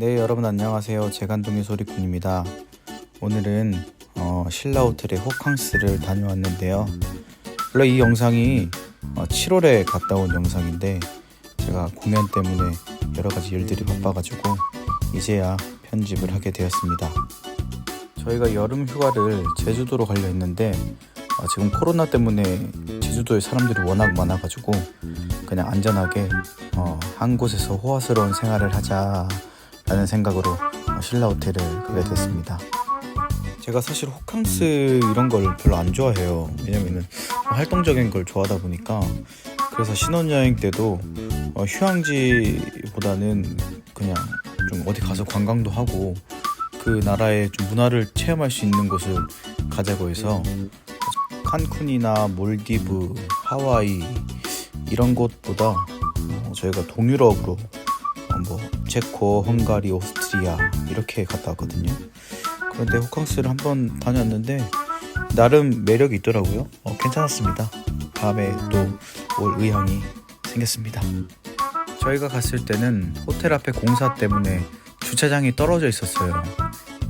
네 여러분 안녕하세요. 재간동의 소리꾼입니다. 오늘은 어, 신라 호텔의 호캉스를 다녀왔는데요. 원래 이 영상이 어, 7월에 갔다 온 영상인데 제가 공연 때문에 여러 가지 일들이 바빠가지고 이제야 편집을 하게 되었습니다. 저희가 여름 휴가를 제주도로 가려 했는데 어, 지금 코로나 때문에 제주도에 사람들이 워낙 많아가지고 그냥 안전하게 어, 한 곳에서 호화스러운 생활을 하자 라는 생각으로 어, 신라 호텔을 가게 됐습니다. 제가 사실 호캉스 이런 걸 별로 안 좋아해요. 왜냐면은 활동적인 걸 좋아하다 보니까 그래서 신혼여행 때도 어, 휴양지보다는 그냥 좀 어디 가서 관광도 하고 그 나라의 좀 문화를 체험할 수 있는 곳을 가자고 해서 칸쿤이나 몰디브, 하와이 이런 곳보다 어, 저희가 동유럽으로 어, 뭐 체코, 헝가리, 오스트리아 이렇게 갔다 왔거든요. 그런데 호캉스를 한번 다녔는데 나름 매력이 있더라고요. 어, 괜찮았습니다. 다음에 또 올 의향이 생겼습니다. 저희가 갔을 때는 호텔 앞에 공사 때문에 주차장이 떨어져 있었어요.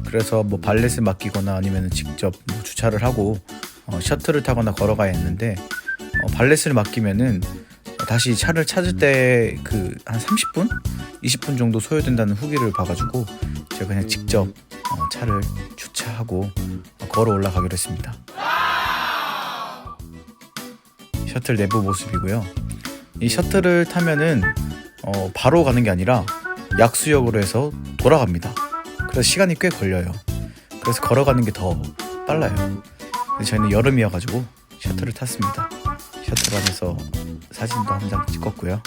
그래서 뭐 발렛을 맡기거나 아니면 직접 뭐 주차를 하고 어, 셔틀을 타거나 걸어가야 했는데 어, 발렛을 맡기면은 다시 차를 찾을 때 그 한 30분, 20분 정도 소요된다는 후기를 봐가지고 제가 그냥 직접 어, 차를 주차하고 어, 걸어 올라가기로 했습니다. 셔틀 내부 모습이고요. 이 셔틀을 타면은 어, 바로 가는 게 아니라 약수역으로 해서 돌아갑니다. 그래서 시간이 꽤 걸려요. 그래서 걸어가는 게 더 빨라요. 저희는 여름이어가지고 셔틀을 탔습니다. 셔틀 안에서 사진도 한 장 찍었고요.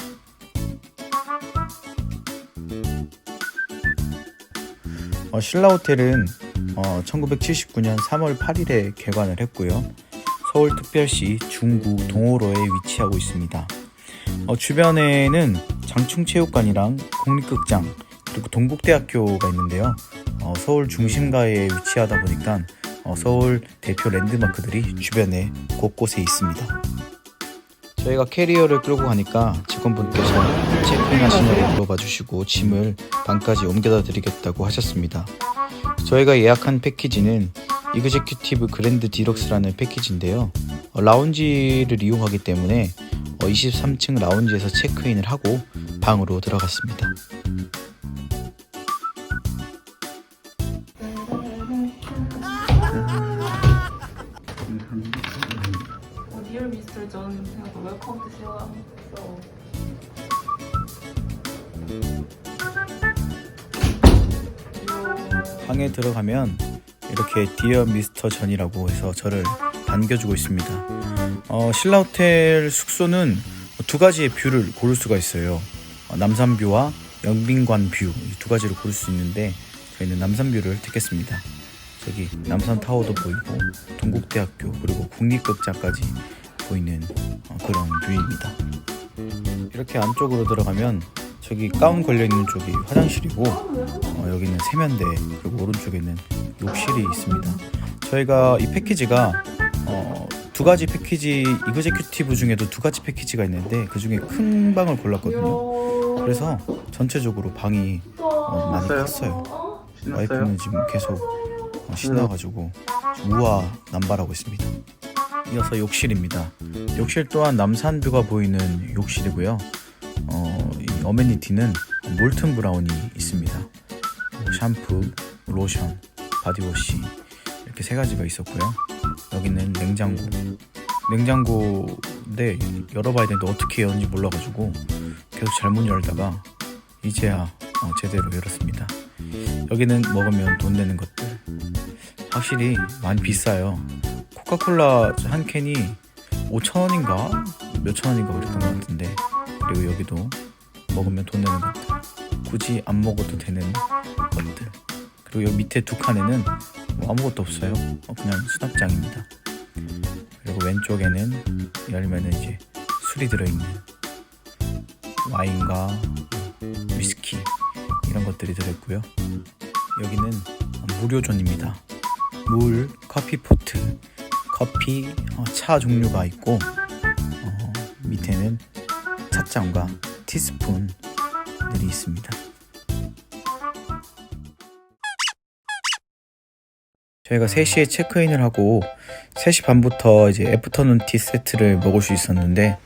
어, 신라 호텔은 어, 1979년 3월 8일에 개관을 했고요. 서울특별시 중구 동호로에 위치하고 있습니다. 어, 주변에는 장충체육관이랑 국립극장 그리고 동국대학교가 있는데요. 어, 서울 중심가에 위치하다 보니까 어, 서울 대표 랜드마크들이 주변에 곳곳에 있습니다. 저희가 캐리어를 끌고 가니까 직원분께서 체크인 하시냐고 물어봐 주시고 짐을 방까지 옮겨다 드리겠다고 하셨습니다. 저희가 예약한 패키지는 이그제큐티브 그랜드 디럭스라는 패키지인데요. 어, 라운지를 이용하기 때문에 어, 23층 라운지에서 체크인을 하고 방으로 들어갔습니다. 방에 들어가면 이렇게 디어 미스터 전이라고 해서 저를 반겨주고 있습니다. 어, 신라 호텔 숙소는 두 가지의 뷰를 고를 수가 있어요. 어, 남산뷰와 영빈관 뷰이두 가지를 고를 수 있는데 저희는 남산뷰를 택했습니다. 저기 남산 타워도 보이고 동국대학교 그리고 국립극장까지 보이는 어, 그런 뷰입니다. 이렇게 안쪽으로 들어가면 저기 가운 걸려 있는 쪽이 화장실이고 어, 여기는 세면대 그리고 오른쪽에는 욕실이 있습니다. 저희가 이 패키지가 어, 두 가지 패키지 이그제큐티브 중에도 두 가지 패키지가 있는데 그 중에 큰 방을 골랐거든요. 그래서 전체적으로 방이 어, 많이 컸어요. 와이프는 지금 계속 어, 신나가지고 우아 남발하고 있습니다. 이어서 욕실입니다. 욕실 또한 남산뷰가 보이는 욕실이고요. 어, 이 어메니티는 몰튼 브라운이 있습니다. 뭐 샴푸, 로션, 바디워시 이렇게 세 가지가 있었고요. 여기는 냉장고. 냉장고인데 열어봐야 되는데 어떻게 여는지 몰라가지고 계속 잘못 열다가 이제야 어, 제대로 열었습니다. 여기는 먹으면 돈 내는 것들. 확실히 많이 비싸요. 코카콜라 한 캔이 5천 원인가? 몇천 원인가 그랬던 것 같은데. 그리고 여기도 먹으면 돈 내는 것들 굳이 안 먹어도 되는 것들. 그리고 여기 밑에 두 칸에는 뭐 아무것도 없어요. 어, 그냥 수납장입니다. 그리고 왼쪽에는 열면은 이제 술이 들어있는 와인과 위스키 이런 것들이 들어있고요. 여기는 무료존입니다. 물, 커피 포트, 커피, 어, 차 종류가 있고 어, 밑에는 찻잔과 티스푼들이 있습니다. 저희가 3시에 체크인을 하고 3시 반부터 이제 애프터눈 티 세트를 먹을 수 있었는데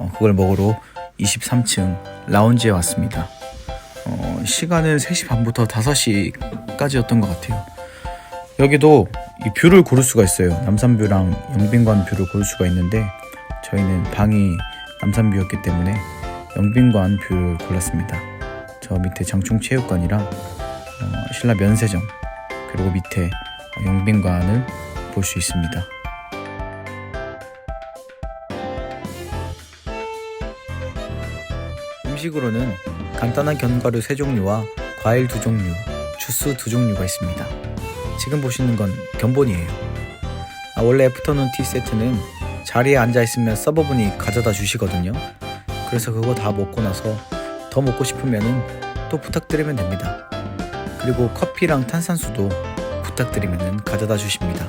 어, 그걸 먹으러 23층 라운지에 왔습니다. 어, 시간은 3시 반부터 5시까지였던 것 같아요. 여기도 이 뷰를 고를 수가 있어요. 남산뷰랑 영빈관 뷰를 고를 수가 있는데 저희는 방이 남산뷰였기 때문에 영빈관 뷰를 골랐습니다. 저 밑에 장충체육관이랑 어, 신라 면세점 그리고 밑에 영빈관을 볼 수 있습니다. 음식으로는 간단한 견과류 세 종류와 과일 두 종류, 주스 두 종류가 있습니다. 지금 보시는 건 견본이에요. 아, 원래 애프터눈 티 세트는 자리에 앉아 있으면 서버분이 가져다 주시거든요. 그래서 그거 다 먹고 나서 더 먹고 싶으면은 또 부탁드리면 됩니다. 그리고 커피랑 탄산수도 부탁드리면은 가져다 주십니다.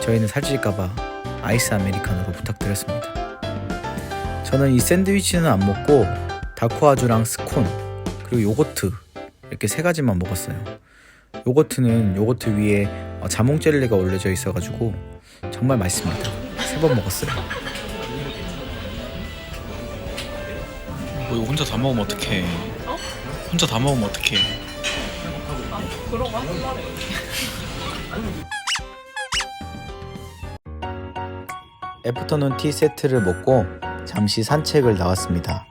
저희는 살찔까봐 아이스 아메리카노로 부탁드렸습니다. 저는 이 샌드위치는 안 먹고 다코아주랑 스콘 그리고 요거트 이렇게 세 가지만 먹었어요. 요거트는 요거트 위에 어, 자몽 젤리가 올려져 있어가지고 정말 맛있습니다. 세 번 먹었어요. 뭐 이거 혼자 다 먹으면 어떡해 어? 혼자 다 먹으면 어떡해 아, 그런 거 하지 말아요. 애프터눈 티 세트를 먹고 잠시 산책을 나왔습니다.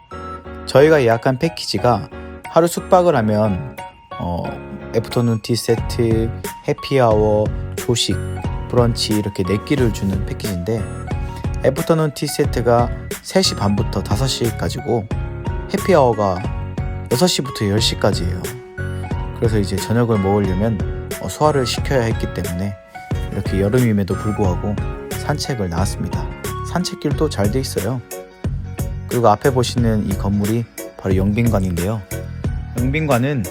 저희가 예약한 패키지가 하루 숙박을 하면 어, 애프터눈 티 세트, 해피아워, 조식, 브런치 이렇게 4끼를 주는 패키지인데 애프터눈 티 세트가 3시 반부터 5시까지고 해피아워가 6시부터 10시까지예요. 그래서 이제 저녁을 먹으려면 어, 소화를 시켜야 했기 때문에 이렇게 여름임에도 불구하고 산책을 나왔습니다. 산책길도 잘 돼 있어요. 그리고 앞에 보시는 이 건물이 바로 영빈관인데요. 영빈관은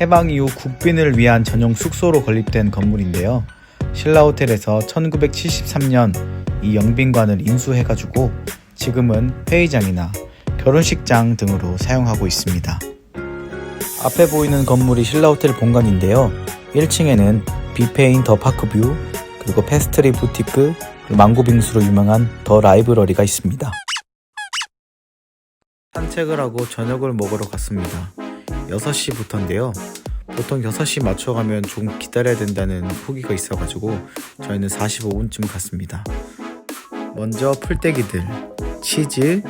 해방 이후 국빈을 위한 전용 숙소로 건립된 건물인데요. 신라 호텔에서 1973년 이 영빈관을 인수해가지고 지금은 회의장이나 결혼식장 등으로 사용하고 있습니다. 앞에 보이는 건물이 신라 호텔 본관인데요. 1층에는 뷔페인 더 파크뷰, 그리고 페스트리 부티크, 그리고 망고 빙수로 유명한 더 라이브러리가 있습니다. 산책을 하고 저녁을 먹으러 갔습니다. 6시부터인데요. 보통 6시 맞춰가면 좀 기다려야 된다는 후기가 있어가지고 저희는 45분쯤 갔습니다. 먼저 풀떼기들, 치즈,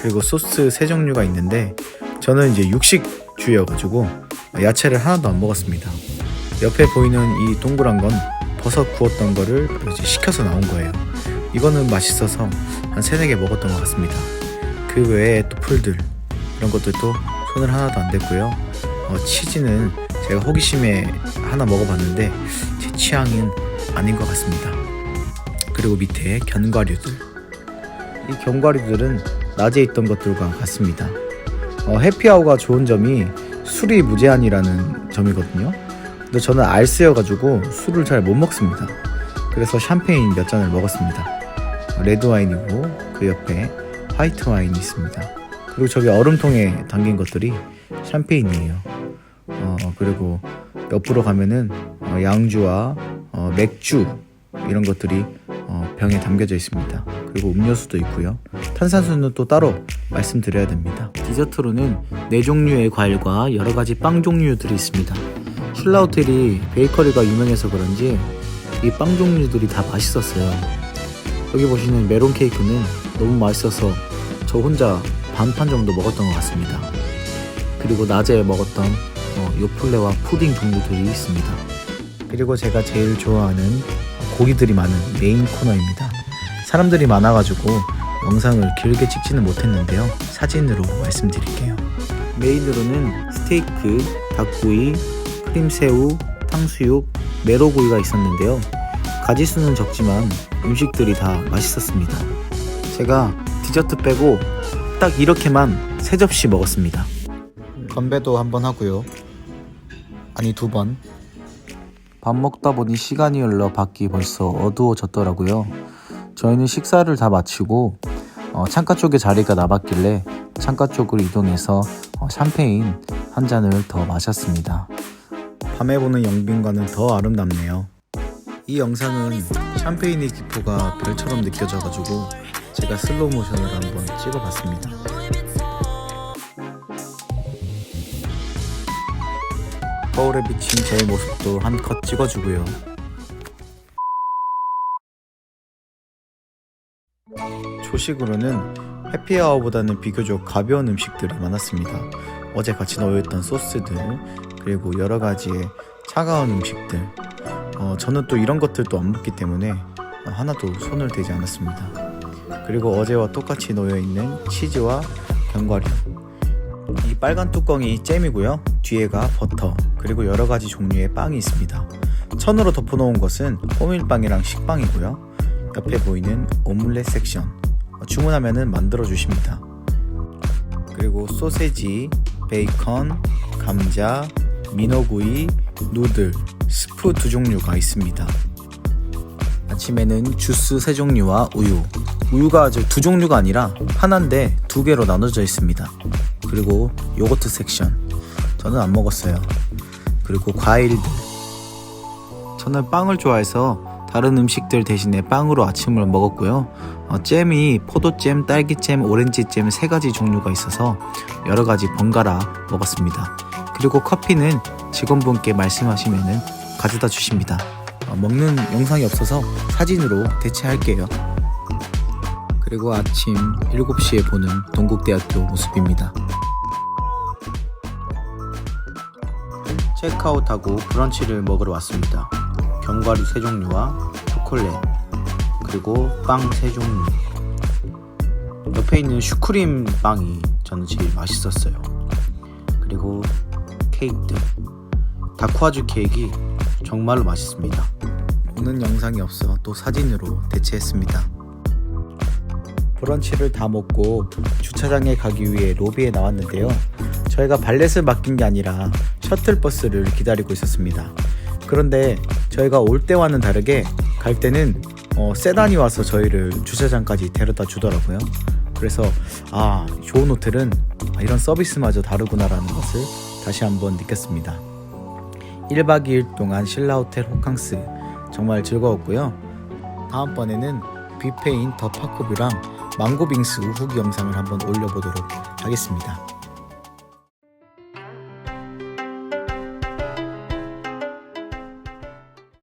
그리고 소스 세 종류가 있는데 저는 이제 육식주여가지고 야채를 하나도 안 먹었습니다. 옆에 보이는 이 동그란 건 버섯 구웠던 거를 이제 시켜서 나온 거예요. 이거는 맛있어서 한 세네 개 먹었던 것 같습니다. 그 외에 또 풀들 이런 것들도 손을 하나도 안 댔고요. 어, 치즈는 제가 호기심에 하나 먹어봤는데 제 취향은 아닌 것 같습니다. 그리고 밑에 견과류들 이 견과류들은 낮에 있던 것들과 같습니다. 어, 해피아워가 좋은 점이 술이 무제한이라는 점이거든요. 근데 저는 알스여가지고 술을 잘 못 먹습니다. 그래서 샴페인 몇 잔을 먹었습니다. 레드 와인이고 그 옆에 화이트 와인이 있습니다. 그리고 저기 얼음통에 담긴 것들이 샴페인이에요. 어, 그리고 옆으로 가면은 어, 양주와 어, 맥주 이런 것들이 어, 병에 담겨져 있습니다. 그리고 음료수도 있고요. 탄산수는 또 따로 말씀드려야 됩니다. 디저트로는 네 종류의 과일과 여러 가지 빵 종류들이 있습니다. 신라 호텔이 베이커리가 유명해서 그런지 이 빵 종류들이 다 맛있었어요. 여기 보시는 메론 케이크는 너무 맛있어서 저 혼자 반판 정도 먹었던 것 같습니다. 그리고 낮에 먹었던 어, 요플레와 푸딩 종류들이 있습니다. 그리고 제가 제일 좋아하는 고기들이 많은 메인 코너입니다. 사람들이 많아가지고 영상을 길게 찍지는 못했는데요. 사진으로 말씀드릴게요. 메인으로는 스테이크, 닭구이, 크림새우, 탕수육, 메로구이가 있었는데요. 가지수는 적지만 음식들이 다 맛있었습니다. 제가 디저트 빼고 딱 이렇게만 세 접시 먹었습니다. 건배도 한 번 하고요. 아니 두 번. 밥 먹다 보니 시간이 흘러 밖이 벌써 어두워졌더라고요. 저희는 식사를 다 마치고 어, 창가 쪽에 자리가 남았길래 창가 쪽으로 이동해서 어, 샴페인 한 잔을 더 마셨습니다. 밤에 보는 영빈관은 더 아름답네요. 이 영상은 샴페인의 기포가 별처럼 느껴져가지고 제가 슬로우 모션으로 한번 찍어봤습니다. 거울에 비친 제 모습도 한컷 찍어주고요. 조식으로는 해피아워보다는 비교적 가벼운 음식들이 많았습니다. 어제 같이 넣어있던 소스들 그리고 여러 가지의 차가운 음식들. 어, 저는 또 이런 것들도 안 먹기 때문에 어, 하나도 손을 대지 않았습니다. 그리고 어제와 똑같이 놓여 있는 치즈와 견과류. 이 빨간 뚜껑이 잼이고요. 뒤에가 버터 그리고 여러 가지 종류의 빵이 있습니다. 천으로 덮어놓은 것은 호밀빵이랑 식빵이고요. 옆에 보이는 오믈렛 섹션 어, 주문하면은 만들어 주십니다. 그리고 소세지, 베이컨, 감자, 민어구이, 누들, 스프 두 종류가 있습니다. 아침에는 주스 세 종류와 우유. 우유가 아주 두 종류가 아니라 하나인데 두 개로 나눠져 있습니다. 그리고 요거트 섹션. 저는 안 먹었어요. 그리고 과일들. 저는 빵을 좋아해서 다른 음식들 대신에 빵으로 아침을 먹었고요. 어, 잼이 포도잼, 딸기잼, 오렌지잼 세 가지 종류가 있어서 여러 가지 번갈아 먹었습니다. 그리고 커피는 직원분께 말씀하시면 가져다 주십니다. 어, 먹는 영상이 없어서 사진으로 대체할게요. 그리고 아침 7시에 보는 동국대학교 모습입니다. 체크아웃하고 브런치를 먹으러 왔습니다. 견과류 세 종류와 초콜릿 그리고 빵 세 종류. 옆에 있는 슈크림 빵이 저는 제일 맛있었어요. 그리고 케이크들. 다쿠아주 케이크 정말로 맛있습니다. 오는 영상이 없어 또 사진으로 대체했습니다. 브런치를 다 먹고 주차장에 가기 위해 로비에 나왔는데요. 저희가 발렛을 맡긴 게 아니라 셔틀버스를 기다리고 있었습니다. 그런데 저희가 올 때와는 다르게 갈 때는 어, 세단이 와서 저희를 주차장까지 데려다 주더라고요. 그래서 아 좋은 호텔은 아, 이런 서비스마저 다르구나라는 것을 다시 한번 느꼈습니다. 1박 2일 동안 신라 호텔 호캉스 정말 즐거웠고요. 다음번에는 뷔페인 더 파코뷰랑 망고빙스 우후기 영상을 한번 올려보도록 하겠습니다.